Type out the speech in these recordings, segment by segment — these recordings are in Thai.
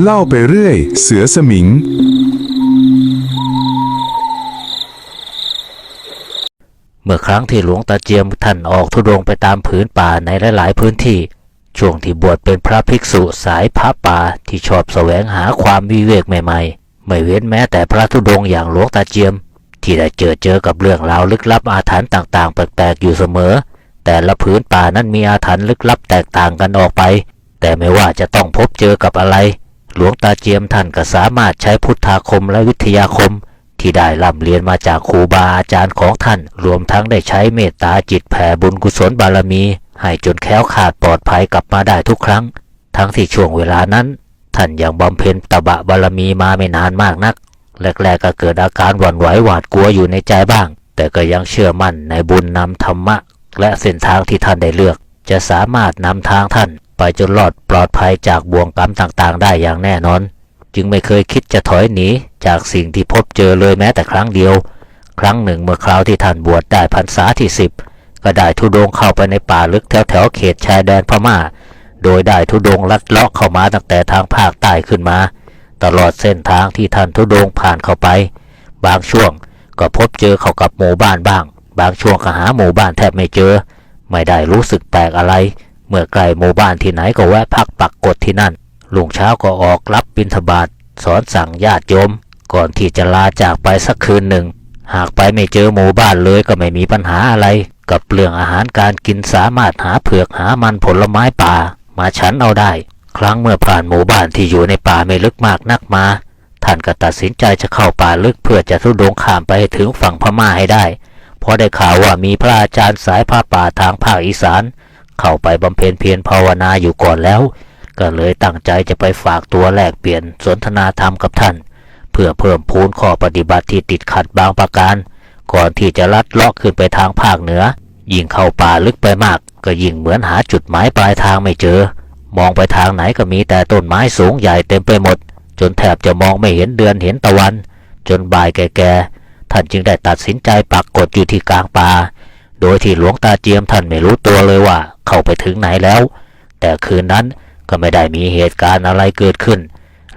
เล่าไปเรื่อย เสือสมิง เมื่อครั้งที่หลวงตาเจียมท่านออกทุดงไปตามผืนป่าในหลาย ๆ พื้นที่ ช่วงที่บวชเป็นพระภิกษุสายพระป่าที่ชอบแสวงหาความวิเวกใหม่ ๆ ไม่เว้นแม้แต่พระธุดงอย่างหลวงตาเจียม ที่ได้เจอเจอกับเรื่องราวลึกลับอาถรรพ์ต่าง ๆ แปลก ๆ อยู่เสมอ แต่ละผืนป่านั้นมีอาถรรพ์ลึกลับแตกต่างกันออกไป แต่ไม่ว่าจะต้องพบเจอกับอะไร หลวงตาเจียมท่านก็สามารถใช้พุทธาคมและวิทยาคม ที่ได้ร่ำเรียนมาจากครูบาอาจารย์ของท่าน รวมทั้งได้ใช้เมตตาจิตแผ่บุญกุศลบารมี ให้จนแค้วขาดปลอดภัยกลับมาได้ทุกครั้ง ทั้งที่ช่วงเวลานั้น ท่านยังบำเพ็ญตบะบารมีมาไม่นานมากนักแรกๆก็เกิดอาการหวั่นไหวหวาดกลัวอยู่ในใจบ้าง แต่ก็ยังเชื่อมั่นในบุญนำธรรมะ และเส้นทางที่ท่านได้เลือก จะสามารถนำทางท่าน ไปจนรอดปลอดภัยจากบ่วงกรรมต่างๆ ได้อย่างแน่นอน จึงไม่เคยคิดจะถอยหนีจากสิ่งที่พบเจอเลยแม้แต่ครั้งเดียว ครั้งหนึ่งเมื่อคราวที่ท่านบวชได้พรรษาที่สิบก็ได้ทุดงเข้าไปในป่าลึกแถวแถวๆเขตชายแดนพม่า โดยได้ทุดงลัดเลาะเข้ามาตั้งแต่ทางภาคใต้ขึ้นมา ตลอดเส้นทางที่ท่านทุดงผ่านเข้าไป บางช่วงก็พบเจอเข้ากับหมู่บ้านบ้าง บางช่วงก็หาหมู่บ้านแทบไม่เจอ ไม่ได้รู้สึกแปลกอะไร เมื่อใกล้หมู่บ้านที่ไหนก็แวะพักปักกดที่นั่น ลุงเช้าก็ออกรับบิณฑบาตสอนสั่งญาติโยม ก่อนที่จะลาจากไปสักคืนหนึ่ง หากไปไม่เจอหมู่บ้านเลยก็ไม่มีปัญหาอะไร กับเรื่องอาหารการกินสามารถหาเผือกหามันผลไม้ป่า มาฉันเอาได้ ครั้งเมื่อผ่านหมู่บ้านที่อยู่ในป่าไม่ลึกมากนักมา ท่านก็ตัดสินใจจะเข้าป่าลึกเพื่อจะทุดงข้ามไปถึงฝั่งพม่าให้ได้ เพราะได้ข่าวว่ามีพระอาจารย์สายผ้าป่าทางภาคอีสาน เข้าไปบำเพ็ญเพียรภาวนาอยู่ก่อนแล้ว ก็เลยตั้งใจจะไปฝากตัวแลกเปลี่ยนสนทนาธรรมกับท่าน เพื่อเพิ่มพูนข้อปฏิบัติที่ติดขัดบางประการ ก่อนที่จะลัดเลาะขึ้นไปทางภาคเหนือ ยิ่งเข้าป่าลึกไปมาก ก็ยิ่งเหมือนหาจุดหมายปลายทางไม่เจอ มองไปทางไหนก็มีแต่ต้นไม้สูงใหญ่เต็มไปหมด จนแทบจะมองไม่เห็นเดือนเห็นตะวัน จนบ่ายแก่ๆท่านจึงได้ตัดสินใจปักกดอยู่ที่กลางป่า โดยที่หลวงตาเจียมท่านไม่รู้ตัวเลยว่า เข้าไปถึงไหนแล้ว แต่คืนนั้นก็ไม่ได้มีเหตุการณ์อะไรเกิดขึ้น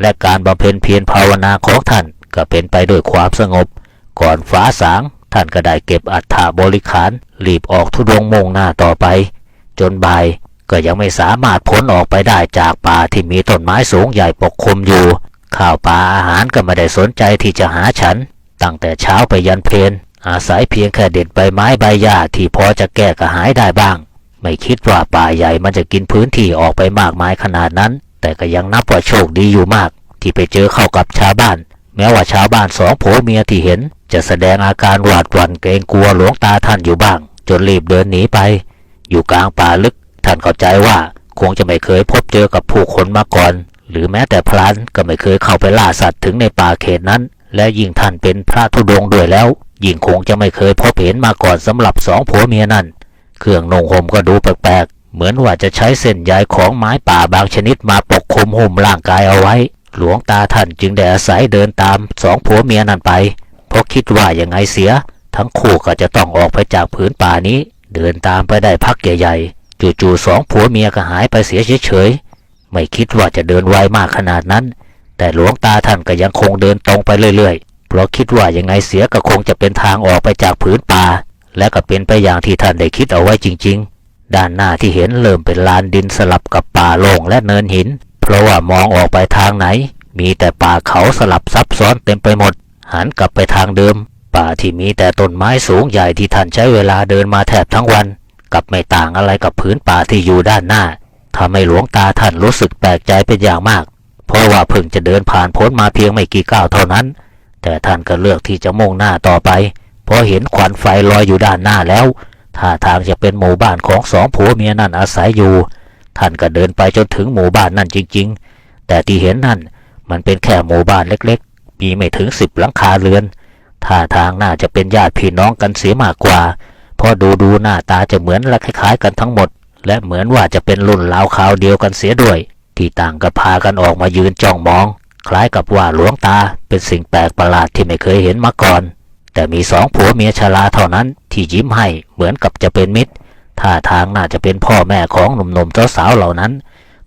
และการบำเพ็ญเพียรภาวนาของท่านก็เป็นไปด้วยความสงบ ก่อนฟ้าสางท่านก็ได้เก็บอัฐาบริขารรีบออกทุดงมงหน้าต่อไป จนบ่ายก็ยังไม่สามารถพ้นออกไปได้จากป่าที่มีต้นไม้สูงใหญ่ปกคลุมอยู่ ข้าวปลาอาหารก็ไม่ได้สนใจที่จะหาฉัน ตั้งแต่เช้าไปยันเพลน อาศัยเพียงแค่เด็ดใบไม้ใบหญ้าที่พอจะแก้กระหายได้บ้าง ไม่คิดว่าป่าใหญ่มันจะกินพื้นที่ออกไปมากมายขนาดนั้น แต่ก็ยังนับว่าโชคดีอยู่มาก ที่ไปเจอเข้ากับชาวบ้าน แม้ว่าชาวบ้านสองผัวเมียที่เห็น จะแสดงอาการหวาดหวั่นเกรงกลัวหลวงตาท่านอยู่บ้าง จนรีบเดินหนีไป อยู่กลางป่าลึก ท่านเข้าใจว่าคงจะไม่เคยพบเจอกับผู้คนมาก่อน หรือแม้แต่พลานก็ไม่เคยเข้าไปล่าสัตว์ถึงในป่าเขตนั้น และยิ่งท่านเป็นพระธุดงค์ด้วยแล้ว ยิ่งคงจะไม่เคยพบเห็นมาก่อนสำหรับสองผัวเมียนั่น เครื่องนุ่งห่มก็ดูแปลกๆ เหมือนว่าจะใช้เส้นใยของไม้ป่าบางชนิดมาปกคลุมหุ้มร่างกายเอาไว้ หลวงตาท่านจึงได้อาศัยเดินตามสองผัวเมียนั่นไป เพราะคิดว่ายังไงเสีย ทั้งคู่ก็จะต้องออกไปจากผืนป่านี้ เดินตามไปได้พักใหญ่ๆ จู่ๆสองผัวเมียก็หายไปเสียเฉยๆ ไม่คิดว่าจะเดินไวมากขนาดนั้น แต่หลวงตาท่านก็ยังคงเดินตรงไปเรื่อยๆ ราะคิดว่ายังไงเสียก็คงจะเป็นทางออกไปจากผืนป่า และก็เป็นไปอย่างที่ท่านได้คิดเอาไว้จริง ๆ ด้านหน้าที่เห็นเริ่มเป็นลานดินสลับกับป่าโล่งและเนินหิน เพราะว่ามองออกไปทางไหน มีแต่ป่าเขาสลับซับซ้อนเต็มไปหมด หันกลับไปทางเดิม ป่าที่มีแต่ต้นไม้สูงใหญ่ที่ท่านใช้เวลาเดินมาแทบทั้งวัน กับไม่ต่างอะไรกับพื้นป่าที่อยู่ด้านหน้าทำให้หลวงตาท่านรู้สึกแปลกใจเป็นอย่างมาก เพราะว่าเพิ่งจะเดินผ่านพ้นมาเพียงไม่กี่ก้าวเท่านั้น แต่ท่านก็เลือกที่จะมุ่งหน้าต่อไป เพราะเห็นควันไฟลอยอยู่ด้านหน้าแล้วท่าทางจะเป็นหมู่บ้านของสองผัวเมียนั่นอาศัยอยู่ ท่านก็เดินไปจนถึงหมู่บ้านนั่นจริง ๆ แต่ที่เห็นนั่นมันเป็นแค่หมู่บ้านเล็กๆ มีไม่ถึงสิบหลังคาเรือน ท่าทางน่าจะเป็นญาติพี่น้องกันเสียมากกว่า เพราะดูดูหน้าตาจะเหมือนและคล้ายๆกันทั้งหมด และเหมือนว่าจะเป็นรุ่นราวคราวเดียวกันเสียด้วย ที่ต่างก็พากันออกมายืนจ้องมอง คล้ายกับว่าหลวงตาเป็นสิ่งแปลกประหลาดที่ไม่เคยเห็นมาก่อน แต่มีสองผัวเมียชราเท่านั้นที่ยิ้มให้เหมือนกับจะเป็นมิตรท่าทางน่าจะเป็นพ่อแม่ของหนุ่มๆสาวๆเหล่านั้น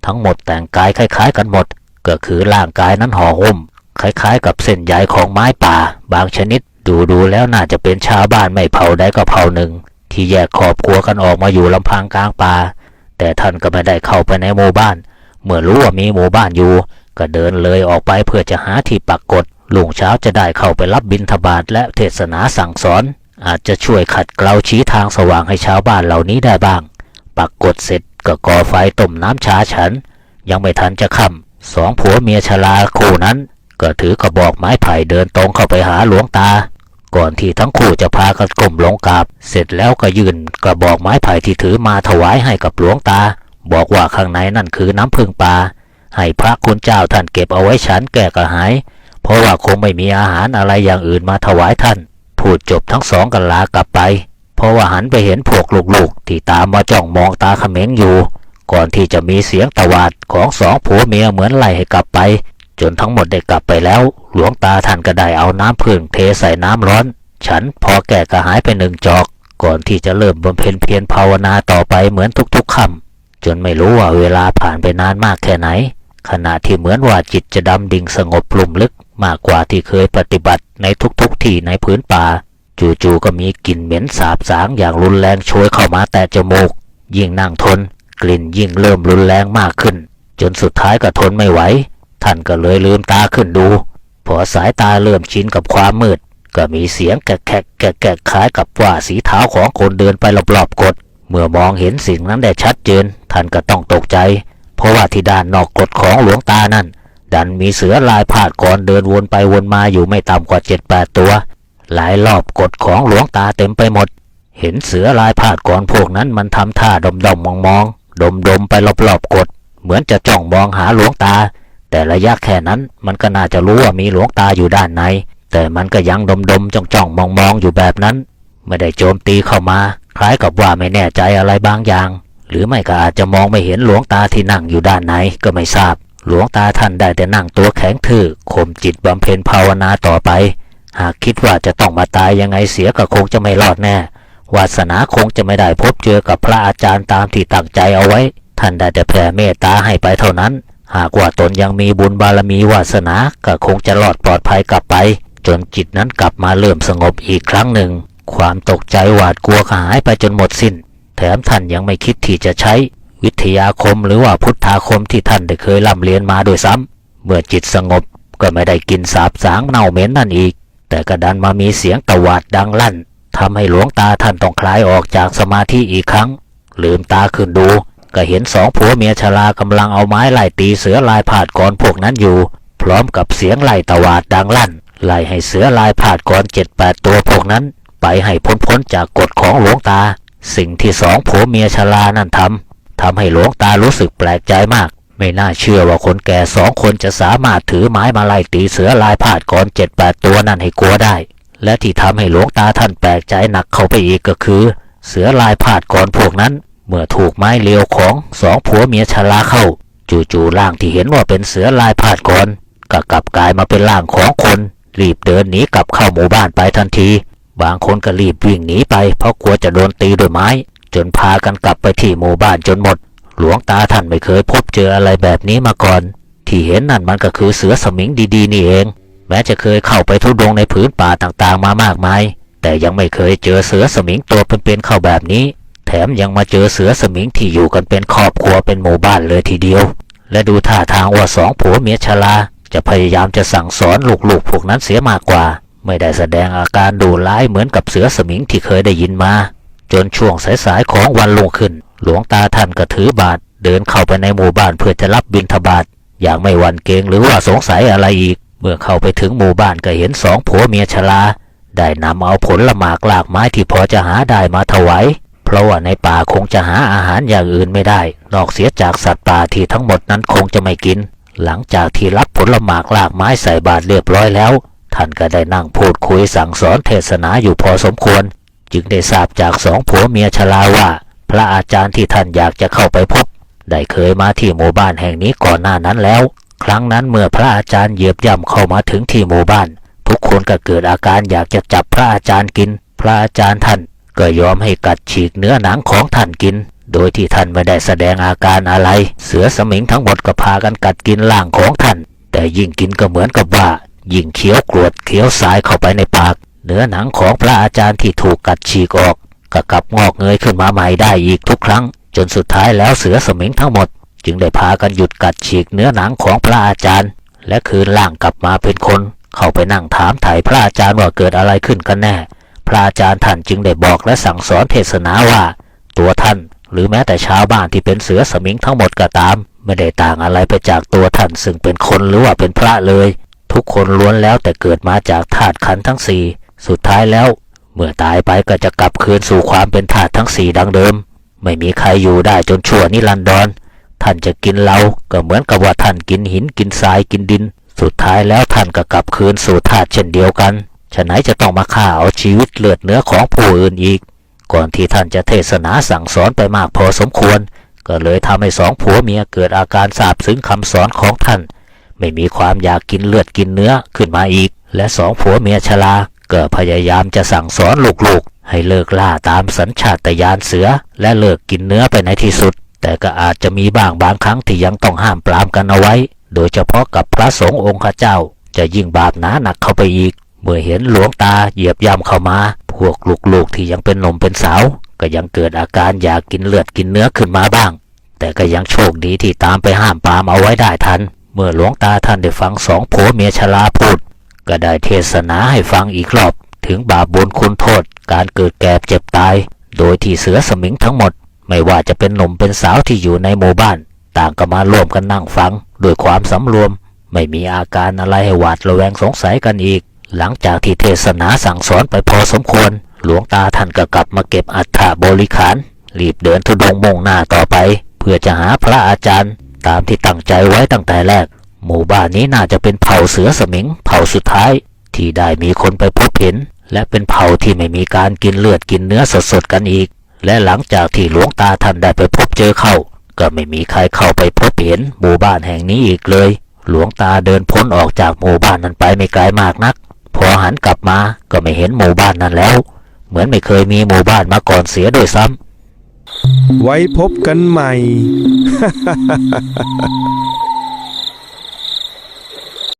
ทั้งหมดแต่งกายคล้ายๆ กันหมด ก็คือร่างกายนั้นห่อหุ้มคล้ายๆ กับเส้นใยของไม้ป่า บางชนิดดูดูๆแล้วน่าจะเป็นชาวบ้านไม่เผาใดก็เผาหนึ่ง ที่แยกครอบครัวกันออกมาอยู่ลำพังกลางป่าแต่ท่านก็ไม่ได้เข้าไปในหมู่บ้าน เมื่อรู้ว่ามีหมู่บ้านอยู่ ก็เดินเลยออกไปเพื่อจะหาที่ปักกดลุงเช้าจะได้เข้าไปรับบิณฑบาตและเทศนาสั่งสอน อาจจะช่วยขัดเกลาชี้ทางสว่างให้ชาวบ้านเหล่านี้ได้บ้าง ปักกดเสร็จก็ก่อไฟต้มน้ำชาฉัน ยังไม่ทันจะค่ำสองผัวเมียชราคู่นั้น ก็ถือกระบอกไม้ไผ่เดินตรงเข้าไปหาหลวงตา ก่อนที่ทั้งคู่จะพากันก้มลงกราบ เสร็จแล้วก็ยื่นกระบอกไม้ไผ่ที่ถือมาถวายให้กับหลวงตา บอกว่าข้างในนั่นคือน้ำพึ่งปลา ให้พระคุณเจ้าท่านเก็บเอาไว้ฉันแก้กระหาย เพราะว่าคงไม่มีอาหารอะไรอย่างอื่นมาถวายท่าน พูดจบทั้งสองกันลากลับไป เพราะว่าหันไปเห็นพวกลูกๆ ที่ตามมาจ้องมองตาเขม็งอยู่ ก่อนที่จะมีเสียงตวาดของสองผัวเมียเหมือนไล่ให้กลับไป จนทั้งหมดได้กลับไปแล้ว หลวงตาท่านก็ได้เอาน้ำพึ่งเทใส่น้ำร้อน ฉันพอแก่กระหายไปหนึ่งจอก ก่อนที่จะเริ่มบำเพ็ญเพียรภาวนาต่อไปเหมือนทุกๆค่ำจนไม่รู้ว่าเวลาผ่านไปนานมากแค่ไหน ขณะที่เหมือนว่าจิตจะดำดิ่งสงบปลุ่มลึกมากกว่าที่เคยปฏิบัติในทุกๆที่ในพื้นป่า จู่ๆก็มีกลิ่นเหม็นสาบสางอย่างรุนแรงโชยเข้ามาแต่จมูก ยิ่งนั่งทน กลิ่นยิ่งเริ่มรุนแรงมากขึ้น จนสุดท้ายก็ทนไม่ไหว ท่านก็เลยลืมตาขึ้นดู พอสายตาเริ่มชินกับความมืด ก็มีเสียงแกะแกะแกะแกะคล้ายกับว่าสีเท้าของคนเดินไปรอบๆกด เมื่อมองเห็นสิ่งนั้นได้ชัดเจน ท่านก็ต้องตกใจ เพราะว่าที่ด้านนอกกฎของหลวงตานั่น ดันมีเสือลายพาดก่อนเดินวนไปวนมาอยู่ไม่ต่ำกว่าเจ็ดแปดตัว หลายรอบกฎของหลวงตาเต็มไปหมด เห็นเสือลายพาดก่อนพวกนั้นมันทำท่าดมดมมองมองดมดมไปรอบๆกฎเหมือนจะจ้องมองหาหลวงตา แต่ระยะแค่นั้นมันก็น่าจะรู้ว่ามีหลวงตาอยู่ด้านในแต่มันก็ยังดมดมจ้องจ้องมองมองอยู่แบบนั้น ไม่ได้โจมตีเข้ามา คล้ายกับว่าไม่แน่ใจอะไรบางอย่าง หรือไม่ก็อาจจะมองไม่เห็นหลวงตาที่นั่งอยู่ด้านในก็ไม่ทราบ หลวงตาท่านได้แต่นั่งตัวแข็งทื่อข่มจิตบำเพ็ญภาวนาต่อไป หากคิดว่าจะต้องมาตายยังไงเสียก็คงจะไม่รอดแน่ วาสนาคงจะไม่ได้พบเจอกับพระอาจารย์ตามที่ตั้งใจเอาไว้ ท่านได้แต่แผ่เมตตาให้ไปเท่านั้น หากว่าตนยังมีบุญบารมีวาสนาก็คงจะรอดปลอดภัยกลับไป จนจิตนั้นกลับมาเริ่มสงบอีกครั้งหนึ่ง ความตกใจหวาดกลัวหายไปจนหมดสิ้น แถมท่านยังไม่คิดที่จะใช้ วิทยาคมหรือว่าพุทธาคมที่ท่านได้เคยร่ำเรียนมาโดวยซ้ำเมื่อจิตสงบก็ไม่ได้กินสาบสางเน่าเหม็นนั่นอีก แต่ก็ดันมามีเสียงตวาดดังลั่นทำให้หลวงตาท่านต้องคลายออกจากสมาธิอีกครั้ง ลืมตาขึ้นดู ก็เห็นสองผัวเมียชรากำลังเอาไม้ไล่ตีเสือลายผาดก่อนพวกนั้นอยู่ พร้อมกับเสียงไล่ตวาดดังลั่นไล่ให้เสือลายผาดก่อนเจ็ดแปดตัวพวกนั้น ไปให้พ้นพ้นๆจากกฎของหลวงตา สิ่งที่สองผัวเมียชรานั่นทำทำให้หลวงตารู้สึกแปลกใจมาก ไม่น่าเชื่อว่าคนแก่สองคนจะสามารถถือไม้มาไล่ตีเสือลายผาดก่อนเจ็ดแปดตัวนั่นให้กลัวได้ และที่ทำให้หลวงตาท่านแปลกใจหนักเข้าไปอีกก็คือ เสือลายผาดก่อนพวกนั้น เมื่อถูกไม้เลียวของสองผัวเมียชราเข้า จู่ๆร่างที่เห็นว่าเป็นเสือลายผาดก่อนก็กลับกลายมาเป็นร่างของคนรีบเดินหนีกลับเข้าหมู่บ้านไปทันที บางคนก็รีบวิ่งหนีไปเพราะกลัวจะโดนตีด้วยไม้ จนพากันกลับไปที่หมู่บ้านจนหมด หลวงตาท่านไม่เคยพบเจออะไรแบบนี้มาก่อน ที่เห็นนั่นมันก็คือเสือสมิงดีๆนี่เอง แม้จะเคยเข้าไปทุดงในผืนป่าต่างๆมามากมาย แต่ยังไม่เคยเจอเสือสมิงตัวเป็นๆเข้าแบบนี้ แถมยังมาเจอเสือสมิงที่อยู่กันเป็นครอบครัวเป็นหมู่บ้านเลยทีเดียว และดูท่าทางว่าสองผัวเมียชราจะพยายามจะสั่งสอนลูกๆพวกนั้นเสียมากกว่า ไม่ได้แสดงอาการดุร้ายเหมือนกับเสือสมิงที่เคยได้ยินมา จนช่วงสายๆของวันลงขึ้น หลวงตาท่านก็ถือบาตรเดินเข้าไปในหมู่บ้านเพื่อจะรับบิณฑบาตอย่างไม่หวั่นเกรงหรือว่าสงสัยอะไรอีก เมื่อเข้าไปถึงหมู่บ้านก็เห็นสองผัวเมียชราได้นำเอาผลละหมากหลากไม้ที่พอจะหาได้มาถวายเพราะว่าในป่าคงจะหาอาหารอย่างอื่นไม่ได้ นอกเสียจากสัตว์ป่าที่ทั้งหมดนั้นคงจะไม่กิน หลังจากที่รับผลละหมากหลากไม้ใส่บาตรเรียบร้อยแล้ว ท่านก็ได้นั่งพูดคุยสั่งสอนเทศนาอยู่พอสมควร จึงได้ทราบจากสองผัวเมียชราว่า พระอาจารย์ที่ท่านอยากจะเข้าไปพบ ได้เคยมาที่หมู่บ้านแห่งนี้ก่อนหน้านั้นแล้ว ครั้งนั้นเมื่อพระอาจารย์เหยียบย่ำเข้ามาถึงที่หมู่บ้าน ทุกคนก็เกิดอาการอยากจะจับพระอาจารย์กิน พระอาจารย์ท่าน ก็ยอมให้กัดฉีกเนื้อหนังของท่านกิน โดยที่ท่านไม่ได้แสดงอาการอะไร เสือสมิงทั้งหมดก็พากันกัดกินร่างของท่าน แต่ยิ่งกินก็เหมือนกับว่า ยิ่งเคี้ยวกรวดเคี้ยวสายเข้าไปในปาก เนื้อหนังของพระอาจารย์ที่ถูกกัดฉีกออกก็กลับงอกเงยขึ้นมาใหม่ได้อีกทุกครั้ง จนสุดท้ายแล้วเสือสมิงทั้งหมด จึงได้พากันหยุดกัดฉีกเนื้อหนังของพระอาจารย์ และคืนร่างกลับมาเป็นคน เข้าไปนั่งถามถ่ายพระอาจารย์ว่าเกิดอะไรขึ้นกันแน่ พระอาจารย์ท่านจึงได้บอกและสั่งสอนเทศนาว่า ตัวท่านหรือแม้แต่ชาวบ้านที่เป็นเสือสมิงทั้งหมดก็ตาม ไม่ได้ต่างอะไรไปจากตัวท่านซึ่งเป็นคนหรือว่าเป็นพระเลย ทุกคนล้วนแล้วแต่เกิดมาจากธาตุขันทั้งสี่สุดท้ายแล้ว เมื่อตายไปก็จะกลับคืนสู่ความเป็นธาตุทั้งสี่ดังเดิม ไม่มีใครอยู่ได้จนชั่วนิรันดรท่านจะกินเราก็เหมือนกับว่าท่านกินหินกินทรายกินดิน สุดท้ายแล้วท่านก็กลับคืนสู่ธาตุเช่นเดียวกันฉะไหนจะต้องมาฆ่าเอาชีวิตเลือดเนื้อของผู้อื่นอีก ก่อนที่ท่านจะเทศนาสั่งสอนไปมากพอสมควร ก็เลยทำให้สองผัวเมียเกิดอาการสาบซึ้งคำสอนของท่าน ไม่มีความอยากกินเลือดกินเนื้อขึ้นมาอีก และสองผัวเมียชราก็พยายามจะสั่งสอนลูกๆ ให้เลิกล่าตามสัญชาตญาณเสือ และเลิกกินเนื้อไปในที่สุด แต่ก็อาจจะมีบ้างบางครั้งที่ยังต้องห้ามปรามกันเอาไว้ โดยเฉพาะกับพระสงฆ์องค์ข้าเจ้า จะยิ่งบาปหนาหนักเข้าไปอีก เมื่อเห็นหลวงตาเหยียบย่ำเข้ามา พวกลูกๆที่ยังเป็นหนุ่มเป็นสาว ก็ยังเกิดอาการอยากกินเลือดกินเนื้อขึ้นมาบ้าง แต่ก็ยังโชคดีที่ตามไปห้ามปรามเอาไว้ได้ทัน เมื่อหลวงตาท่านได้ฟังสองผัวเมียชราพูด ก็ได้เทศนาให้ฟังอีกรอบ ถึงบาปบุญคุณโทษ การเกิดแก่เจ็บตาย โดยที่เสือสมิงทั้งหมด ไม่ว่าจะเป็นหนุ่มเป็นสาวที่อยู่ในหมู่บ้าน ต่างก็มาร่วมกันนั่งฟังด้วยความสำรวม ไม่มีอาการอะไรให้หวาดระแวงสงสัยกันอีก หลังจากที่เทศนาสั่งสอนไปพอสมควร หลวงตาท่านก็กลับมาเก็บอัฐบริขารรีบเดินทุดงมุ่งหน้าต่อไป เพื่อจะหาพระอาจารย์ ตามที่ตั้งใจไว้ตั้งแต่แรก หมู่บ้านนี้น่าจะเป็นเผ่าเสือสมิง เผ่าสุดท้าย ที่ได้มีคนไปพบเห็น และเป็นเผ่าที่ไม่มีการกินเลือดกินเนื้อสดๆกันอีก และหลังจากที่หลวงตาท่านได้ไปพบเจอเข้า ก็ไม่มีใครเข้าไปพบเห็นหมู่บ้านแห่งนี้อีกเลย หลวงตาเดินพ้นออกจากหมู่บ้านนั้นไปไม่ไกลมากนัก พอหันกลับมาก็ไม่เห็นหมู่บ้านนั้นแล้ว เหมือนไม่เคยมีหมู่บ้านมาก่อนเสียด้วยซ้ำ ไว้พบกันใหม่